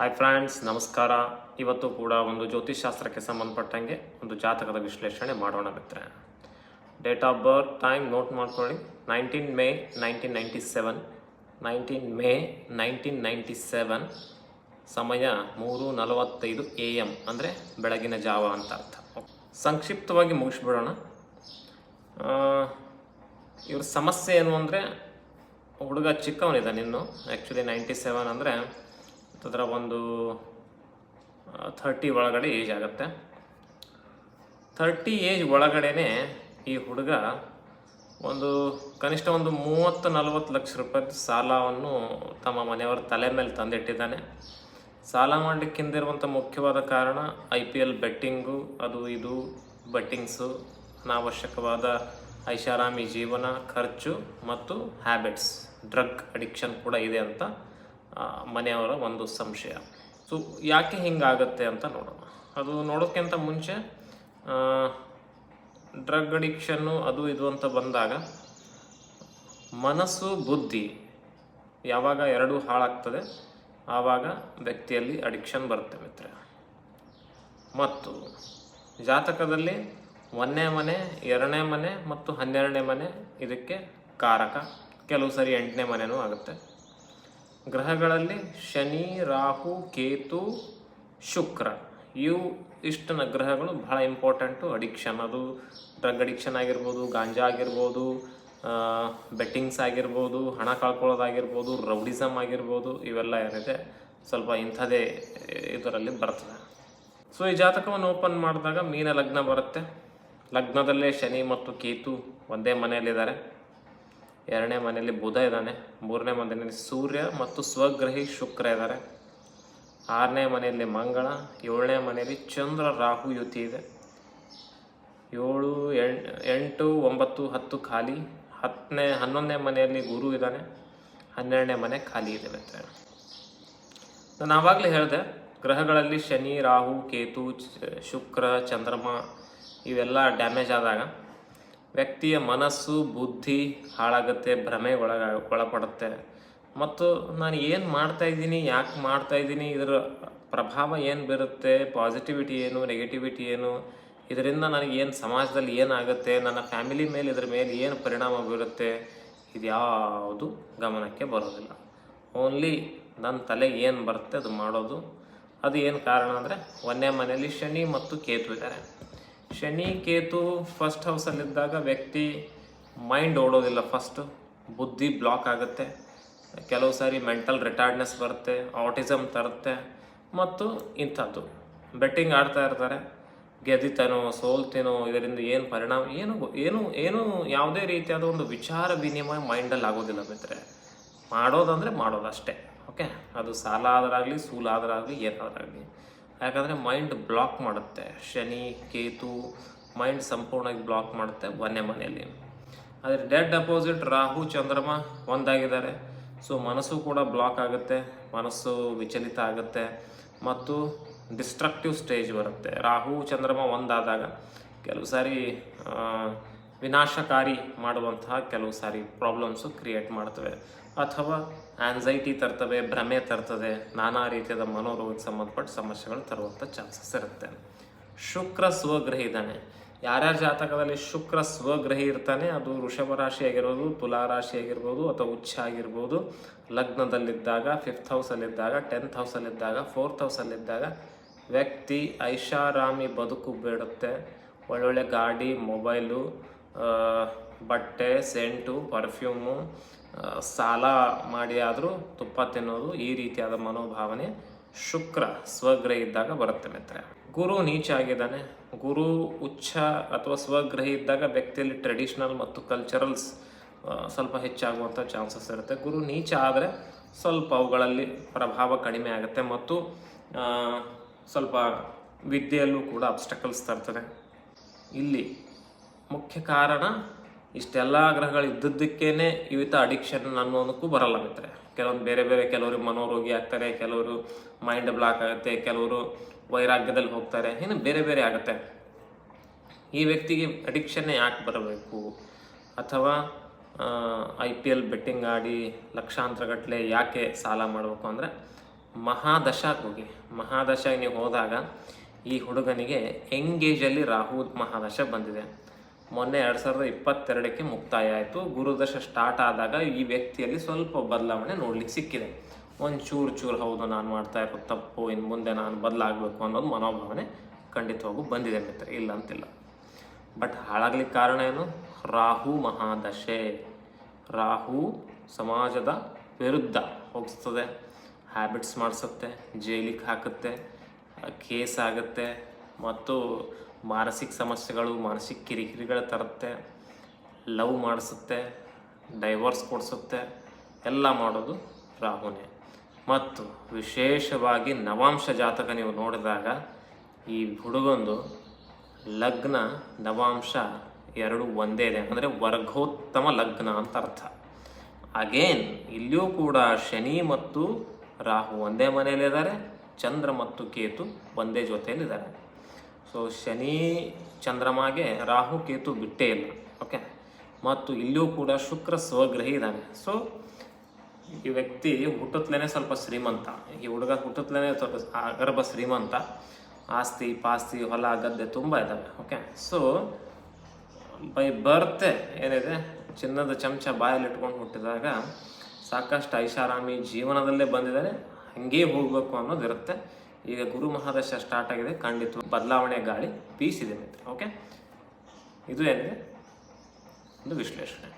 Hi friends ನಮಸ್ಕಾರ. ಇವತ್ತು ಕೂಡ ಒಂದು ಜ್ಯೋತಿಷ್ಶಾಸ್ತ್ರಕ್ಕೆ ಸಂಬಂಧಪಟ್ಟಂಗೆ ಒಂದು ಜಾತಕದ ವಿಶ್ಲೇಷಣೆ ಮಾಡೋಣ ಮಿತ್ರೆ date of birth time note ಮಾಡ್ಕೊಳ್ಳಿ. Nineteen May nineteen ninety seven nineteen May nineteen ninety seven ಸಮಯ ಮೂರು ನಲವತ್ತೈದು ಎ ಎಂ ಅಂದರೆ ಬೆಳಗಿನ ಜಾವ ಅಂತ ಅರ್ಥ. ಸಂಕ್ಷಿಪ್ತವಾಗಿ ಮುಗಿಸ್ಬಿಡೋಣ. ಇವ್ರ ಸಮಸ್ಯೆ ಏನು ಅಂದರೆ, ಹುಡುಗ ಚಿಕ್ಕವನಿದೆ ಇನ್ನು. ಆ್ಯಕ್ಚುಲಿ ನೈಂಟಿ ಸೆವೆನ್ ಅಂದರೆ ಅದರ ಒಂದು ಥರ್ಟಿ ಒಳಗಡೆ ಏಜ್ ಆಗುತ್ತೆ. ಥರ್ಟಿ ಏಜ್ ಒಳಗಡೆನೆ ಈ ಹುಡುಗ ಒಂದು ಕನಿಷ್ಠ ಒಂದು ಮೂವತ್ತು, ನಲವತ್ತು ಲಕ್ಷ ರೂಪಾಯಿ ಸಾಲವನ್ನು ತಮ್ಮ ಮನೆಯವರ ತಲೆ ಮೇಲೆ ತಂದಿಟ್ಟಿದ್ದಾನೆ. ಸಾಲ ಮಾಡಲಿಕ್ಕಿಂದಿರುವಂಥ ಮುಖ್ಯವಾದ ಕಾರಣ ಐ ಪಿ ಎಲ್ ಬೆಟ್ಟಿಂಗು, ಅದು ಇದು ಬೆಟ್ಟಿಂಗ್ಸು, ಅನಾವಶ್ಯಕವಾದ ಐಷಾರಾಮಿ ಜೀವನ, ಖರ್ಚು ಮತ್ತು ಹ್ಯಾಬಿಟ್ಸ್ ಡ್ರಗ್ ಅಡಿಕ್ಷನ್ ಕೂಡ ಇದೆ ಅಂತ ಮನೆಯವರ ಒಂದು ಸಂಶಯ. ಸೊ ಯಾಕೆ ಹಿಂಗಾಗತ್ತೆ ಅಂತ ನೋಡೋಣ. ಅದು ನೋಡೋಕ್ಕಿಂತ ಮುಂಚೆ ಡ್ರಗ್ ಅಡಿಕ್ಷನ್ನು ಅದು ಇದು ಅಂತ ಬಂದಾಗ, ಮನಸ್ಸು, ಬುದ್ಧಿ ಯಾವಾಗ ಎರಡೂ ಹಾಳಾಗ್ತದೆ, ಆವಾಗ ವ್ಯಕ್ತಿಯಲ್ಲಿ ಅಡಿಕ್ಷನ್ ಬರುತ್ತೆ ಮಿತ್ರ. ಮತ್ತು ಜಾತಕದಲ್ಲಿ ಒಂದನೇ ಮನೆ, ಎರಡನೇ ಮನೆ ಮತ್ತು ಹನ್ನೆರಡನೇ ಮನೆ ಇದಕ್ಕೆ ಕಾರಕ. ಕೆಲವು ಸರಿ ಎಂಟನೇ ಮನೆಯೂ ಆಗುತ್ತೆ. ಗ್ರಹಗಳಲ್ಲಿ ಶನಿ, ರಾಹು, ಕೇತು, ಶುಕ್ರ. ಇವು ಇಷ್ಟು ನ- ಗ್ರಹಗಳು ಬಹಳ ಇಂಪಾರ್ಟೆಂಟು ಅಡಿಕ್ಷನ್ ಅದು ಡ್ರಗ್ ಅಡಿಕ್ಷನ್ ಆಗಿರ್ಬೋದು, ಗಾಂಜಾ ಆಗಿರ್ಬೋದು ಬೆಟ್ಟಿಂಗ್ಸ್ ಆಗಿರ್ಬೋದು, ಹಣ ಕಳ್ಕೊಳ್ಳೋದಾಗಿರ್ಬೋದು ರೌಡಿಸಮ್ ಆಗಿರ್ಬೋದು, ಇವೆಲ್ಲ ಏನಿದೆ, ಸ್ವಲ್ಪ ಇಂಥದೇ ಇದರಲ್ಲಿ ಬರ್ತದೆ. ಸೊ ಈ ಜಾತಕವನ್ನು ಓಪನ್ ಮಾಡಿದಾಗ ಮೀನ ಲಗ್ನ ಬರುತ್ತೆ. ಲಗ್ನದಲ್ಲೇ ಶನಿ ಮತ್ತು ಕೇತು ಒಂದೇ ಮನೆಯಲ್ಲಿದ್ದಾರೆ. ಎರಡನೇ ಮನೆಯಲ್ಲಿ ಬುಧ ಇದ್ದಾನೆ. ಮೂರನೇ ಮನೆಯಲ್ಲಿ ಸೂರ್ಯ ಮತ್ತು ಸ್ವಗ್ರಹಿ ಶುಕ್ರ ಇದ್ದಾರೆ. ಆರನೇ ಮನೆಯಲ್ಲಿ ಮಂಗಳ, ಏಳನೇ ಮನೆಯಲ್ಲಿ ಚಂದ್ರ, ರಾಹು, ಯುತಿ ಇದೆ. ಏಳು ಎಂಟ್, ಒಂಬತ್ತು, ಹತ್ತು ಖಾಲಿ. ಹತ್ತನೇ, ಹನ್ನೊಂದನೇ ಮನೆಯಲ್ಲಿ ಗುರು ಇದ್ದಾನೆ. ಹನ್ನೆರಡನೇ ಮನೆ ಖಾಲಿ ಇದೆ ಅಂತ ನಾನು ಆವಾಗಲೇ ಹೇಳಿದೆ, ಗ್ರಹಗಳಲ್ಲಿ ಶನಿ, ರಾಹು, ಕೇತು ಶುಕ್ರ, ಚಂದ್ರಮ ಇವೆಲ್ಲ ಡ್ಯಾಮೇಜ್ ಆದಾಗ ವ್ಯಕ್ತಿಯ ಮನಸ್ಸು, ಬುದ್ಧಿ, ಹಾಳಾಗುತ್ತೆ ಭ್ರಮೆ ಒಳಗ ಒಳಪಡುತ್ತೆ. ಮತ್ತು ನಾನು ಏನು ಮಾಡ್ತಾ ಇದ್ದೀನಿ, ಯಾಕೆ ಮಾಡ್ತಾ ಇದ್ದೀನಿ, ಇದರ ಪ್ರಭಾವ ಏನು ಬೀರುತ್ತೆ ಪಾಸಿಟಿವಿಟಿ ಏನು ನೆಗೆಟಿವಿಟಿ ಏನು, ಇದರಿಂದ ನನಗೆ ಏನು ಸಮಾಜದಲ್ಲಿ ಏನಾಗುತ್ತೆ, ನನ್ನ ಫ್ಯಾಮಿಲಿ ಮೇಲೆ, ಇದ್ರ ಮೇಲೆ ಏನು ಪರಿಣಾಮ ಬೀರುತ್ತೆ ಇದ್ಯಾವುದು ಗಮನಕ್ಕೆ ಬರೋದಿಲ್ಲ. ಓನ್ಲಿ ನನ್ನ ತಲೆಗೆ ಏನು ಬರುತ್ತೆ ಅದು ಮಾಡೋದು. ಅದು ಏನು ಕಾರಣ ಅಂದರೆ, ಒಂದೇ ಮನೆಯಲ್ಲಿ ಶನಿ ಮತ್ತು ಕೇತು ಇದ್ದಾರೆ. ಶನಿ, ಕೇತು ಫಸ್ಟ್ ಹೌಸಲ್ಲಿದ್ದಾಗ ವ್ಯಕ್ತಿ ಮೈಂಡ್ ಓಡೋದಿಲ್ಲ. ಫಸ್ಟ್ ಬುದ್ಧಿ ಬ್ಲಾಕ್ ಆಗುತ್ತೆ. ಕೆಲವು ಸಾರಿ ಮೆಂಟಲ್ ರಿಟೈರ್ಡ್ನೆಸ್ ಬರುತ್ತೆ ಆಟಿಸಮ್ ತರುತ್ತೆ, ಮತ್ತು ಇಂಥದ್ದು. ಬೆಟ್ಟಿಂಗ್ ಆಡ್ತಾ ಇರ್ತಾರೆ. ಗೆದ್ದಿತನೋ, ಸೋಲ್ತೇನೋ, ಇದರಿಂದ ಏನು ಪರಿಣಾಮ, ಏನು ಏನು ಏನು ಯಾವುದೇ ರೀತಿಯಾದ ಒಂದು ವಿಚಾರ ವಿನಿಮಯ ಮೈಂಡಲ್ಲಿ ಆಗೋದಿಲ್ಲ ಮಿತ್ರೆ ಮಾಡೋದಂದರೆ ಮಾಡೋದು ಅಷ್ಟೇ ಓಕೆ ಅದು ಸಾಲ ಆದರಾಗಲಿ ಸೂಲ ಆದರಾಗಲಿ ಏನಾದರಾಗಲಿ. ಯಾಕಂದರೆ ಮೈಂಡ್ ಬ್ಲಾಕ್ ಮಾಡುತ್ತೆ. ಶನಿ, ಕೇತು ಮೈಂಡ್ ಸಂಪೂರ್ಣವಾಗಿ ಬ್ಲಾಕ್ ಮಾಡುತ್ತೆ ಒಂದೇ ಮನೆಯಲ್ಲಿ. ಆದರೆ ಡೆಡ್ ಅಪೋಸಿಟ್ ರಾಹು, ಚಂದ್ರಮ ಒಂದಾಗಿದ್ದಾರೆ. ಸೊ ಮನಸ್ಸು ಕೂಡ ಬ್ಲಾಕ್ ಆಗುತ್ತೆ, ಮನಸ್ಸು ವಿಚಲಿತ ಆಗುತ್ತೆ ಮತ್ತು ಡಿಸ್ಟ್ರಕ್ಟಿವ್ ಸ್ಟೇಜ್ ಬರುತ್ತೆ. ರಾಹು, ಚಂದ್ರಮ ಒಂದಾದಾಗ ಕೆಲವು ಸಾರಿ ವಿನಾಶಕಾರಿ ಮಾಡುವಂತಹ ಕೆಲವು ಸಾರಿ ಪ್ರಾಬ್ಲಮ್ಸು ಕ್ರಿಯೇಟ್ ಮಾಡ್ತವೆ. ಅಥವಾ ಆನ್ಸೈಟಿ ತರ್ತವೆ ಭ್ರಮೆ ತರ್ತದೆ, ನಾನಾ ರೀತಿಯಾದ ಮನೋರೋಗಕ್ಕೆ ಸಂಬಂಧಪಟ್ಟ ಸಮಸ್ಯೆಗಳು ತರುವಂಥ ಚಾನ್ಸಸ್ ಇರುತ್ತೆ. ಶುಕ್ರ ಸ್ವಗ್ರಹಿ ಇದ್ದಾನೆ. ಯಾರ್ಯಾರ ಜಾತಕದಲ್ಲಿ ಶುಕ್ರ ಸ್ವಗ್ರಹಿ ಇರ್ತಾನೆ, ಅದು ವೃಷಭ ರಾಶಿ ಆಗಿರ್ಬೋದು, ತುಲಾ ರಾಶಿ ಆಗಿರ್ಬೋದು ಅಥವಾ ಉಚ್ಚ ಆಗಿರ್ಬೋದು. ಲಗ್ನದಲ್ಲಿದ್ದಾಗ ಫಿಫ್ತ್ ಹೌಸಲ್ಲಿದ್ದಾಗ ಟೆಂತ್ ಹೌಸಲ್ಲಿದ್ದಾಗ ಫೋರ್ತ್ ಹೌಸಲ್ಲಿದ್ದಾಗ ವ್ಯಕ್ತಿ ಐಷಾರಾಮಿ ಬದುಕು ಬೇಡುತ್ತೆ. ಒಳ್ಳೊಳ್ಳೆ ಗಾಡಿ ಮೊಬೈಲು ಬಟ್ಟೆ ಸೆಂಟು ಪರ್ಫ್ಯೂಮು ಸಾಲ ಮಾಡಿ ಆದರೂ ತುಪ್ಪ ತಿನ್ನೋದು ಈ ರೀತಿಯಾದ ಮನೋಭಾವನೆ ಶುಕ್ರ ಸ್ವಗ್ರಹ ಇದ್ದಾಗ ಬರುತ್ತೆ ಮಿತ್ರ ಗುರು ನೀಚ ಆಗಿದ್ದಾನೆ. ಗುರು ಉಚ್ಚ ಅಥವಾ ಸ್ವಗ್ರಹ ಇದ್ದಾಗ ವ್ಯಕ್ತಿಯಲ್ಲಿ ಟ್ರೆಡಿಷನಲ್ ಮತ್ತು ಕಲ್ಚರಲ್ಸ್ ಸ್ವಲ್ಪ ಹೆಚ್ಚಾಗುವಂಥ ಚಾನ್ಸಸ್ ಇರುತ್ತೆ. ಗುರು ನೀಚ ಆದರೆ ಸ್ವಲ್ಪ ಅವುಗಳಲ್ಲಿ ಪ್ರಭಾವ ಕಡಿಮೆ ಆಗುತ್ತೆ ಮತ್ತು ಸ್ವಲ್ಪ ವಿದ್ಯೆಯಲ್ಲೂ ಕೂಡ ಅಬ್ಸ್ಟಕಲ್ಸ್ ತರ್ತದೆ ಇಲ್ಲಿ ಮುಖ್ಯ ಕಾರಣ ಇಷ್ಟೆಲ್ಲ ಗ್ರಹಗಳು ಇದ್ದದ್ದಕ್ಕೇನೆ ಇವತ್ತು ಅಡಿಕ್ಷನ್ ಅನ್ನೋದಕ್ಕೂ ಬರಲ್ಲ ಮಿತ್ರೆ ಕೆಲವೊಂದು ಬೇರೆ ಬೇರೆ ಕೆಲವರು ಮನೋರೋಗಿ ಆಗ್ತಾರೆ, ಕೆಲವರು ಮೈಂಡ್ ಬ್ಲಾಕ್ ಆಗುತ್ತೆ, ಕೆಲವರು ವೈರಾಗ್ಯದಲ್ಲಿ ಹೋಗ್ತಾರೆ, ಇನ್ನು ಬೇರೆ ಬೇರೆ ಆಗುತ್ತೆ. ಈ ವ್ಯಕ್ತಿಗೆ ಅಡಿಕ್ಷನ್ನೇ ಯಾಕೆ ಬರಬೇಕು? ಅಥವಾ ಐ ಪಿ ಎಲ್ ಬೆಟ್ಟಿಂಗ್ ಆಡಿ ಲಕ್ಷಾಂತರ ಗಟ್ಟಲೆ ಯಾಕೆ ಸಾಲ ಮಾಡಬೇಕು ಅಂದರೆ ಮಹಾದಶಾಗೆ ಹೋಗಿ. ಮಹಾದಶಾಗಿ ನೀವು ಹೋದಾಗ ಈ ಹುಡುಗನಿಗೆ ಎಂಗೇಜಲ್ಲಿ ರಾಹು ಮಹಾದಶ ಬಂದಿದೆ. ಮೊನ್ನೆ ಎರಡು ಸಾವಿರದ ಇಪ್ಪತ್ತೆರಡಕ್ಕೆ ಮುಕ್ತಾಯ ಆಯಿತು. ಗುರುದಶ ಸ್ಟಾರ್ಟ್ ಆದಾಗ ಈ ವ್ಯಕ್ತಿಯಲ್ಲಿ ಸ್ವಲ್ಪ ಬದಲಾವಣೆ ನೋಡ್ಲಿಕ್ಕೆ ಸಿಕ್ಕಿದೆ. ಒಂದು ಚೂರು ಚೂರು ಹೌದು, ನಾನು ಮಾಡ್ತಾ ಇರೋ ತಪ್ಪು ಇನ್ನು ಮುಂದೆ ನಾನು ಬದಲಾಗಬೇಕು ಅನ್ನೋದು ಮನೋಭಾವನೆ ಖಂಡಿತವಾಗೂ ಬಂದಿದೆ ಮಿತ್ರ ಇಲ್ಲ ಅಂತಿಲ್ಲ ಬಟ್ ಹಾಳಾಗ್ಲಿಕ್ಕೆ ಕಾರಣ ಏನು? ರಾಹು ಮಹಾದಶೆ. ರಾಹು ಸಮಾಜದ ವಿರುದ್ಧ ಹೋಗಿಸ್ತದೆ ಹ್ಯಾಬಿಟ್ಸ್ ಮಾಡಿಸುತ್ತೆ, ಜೈಲಿಗೆ ಹಾಕುತ್ತೆ, ಕೇಸ್ ಆಗುತ್ತೆ, ಮತ್ತು ಮಾನಸಿಕ ಸಮಸ್ಯೆಗಳು, ಮಾನಸಿಕ ಕಿರಿಕಿರಿಗಳು ತರುತ್ತೆ, ಲವ್ ಮಾಡಿಸುತ್ತೆ ಡೈವರ್ಸ್ ಕೊಡಿಸುತ್ತೆ, ಎಲ್ಲ ಮಾಡೋದು ರಾಹುನೇ. ಮತ್ತು ವಿಶೇಷವಾಗಿ ನವಾಂಶ ಜಾತಕ ನೀವು ನೋಡಿದಾಗ ಈ ಹುಡುಗೊಂದು ಲಗ್ನ ನವಾಂಶ ಎರಡು ಒಂದೇ ಇದೆ. ಅಂದರೆ ವರ್ಗೋತ್ತಮ ಲಗ್ನ ಅಂತ ಅರ್ಥ. ಅಗೇನ್ ಇಲ್ಲಿಯೂ ಕೂಡ ಶನಿ ಮತ್ತು ರಾಹು ಒಂದೇ ಮನೆಯಲ್ಲಿದ್ದಾರೆ, ಚಂದ್ರ ಮತ್ತು ಕೇತು ಒಂದೇ ಜೊತೆಯಲ್ಲಿದ್ದಾರೆ. ಸೊ ಶನಿ ಚಂದ್ರಮಾಗೆ ರಾಹು ಕೇತು ಬಿಟ್ಟೇ ಇಲ್ಲ. ಓಕೆ ಮತ್ತು ಇಲ್ಲಿಯೂ ಕೂಡ ಶುಕ್ರ ಸ್ವಗ್ರಹಿ ಇದ್ದಾನೆ. ಸೊ ಈ ವ್ಯಕ್ತಿ ಹುಟ್ಟುತ್ತಲೇ ಸ್ವಲ್ಪ ಶ್ರೀಮಂತ. ಈ ಹುಡುಗ ಹುಟ್ಟುತ್ತಲೇ ಸ್ವಲ್ಪ ಗರ್ಭ ಶ್ರೀಮಂತ. ಆಸ್ತಿ, ಪಾಸ್ತಿ, ಹೊಲ, ಗದ್ದೆ ತುಂಬ ಇದ್ದಾವೆ. ಓಕೆ ಸೊ ಬೈ ಬರ್ತೆ ಏನಿದೆ? ಚಿನ್ನದ ಚಮಚ ಬಾಯಲ್ಲಿ ಇಟ್ಕೊಂಡು ಹುಟ್ಟಿದಾಗ ಸಾಕಷ್ಟು ಐಷಾರಾಮಿ ಜೀವನದಲ್ಲೇ ಬಂದಿದ್ದಾರೆ. ಹಂಗೇ ಹೋಗಬೇಕು ಅನ್ನೋದು ಇರುತ್ತೆ ಈಗ ಗುರು ಮಹಾದಶ ಸ್ಟಾರ್ಟ್ ಆಗಿದೆ. ಖಂಡಿತ ಬದಲಾವಣೆ ಗಾಳಿ ಬೀಸಿದೆ ಮಿತ್ರ ಓಕೆ ಇದು ಏನಿದೆ? ಒಂದು ವಿಶ್ಲೇಷಣೆ.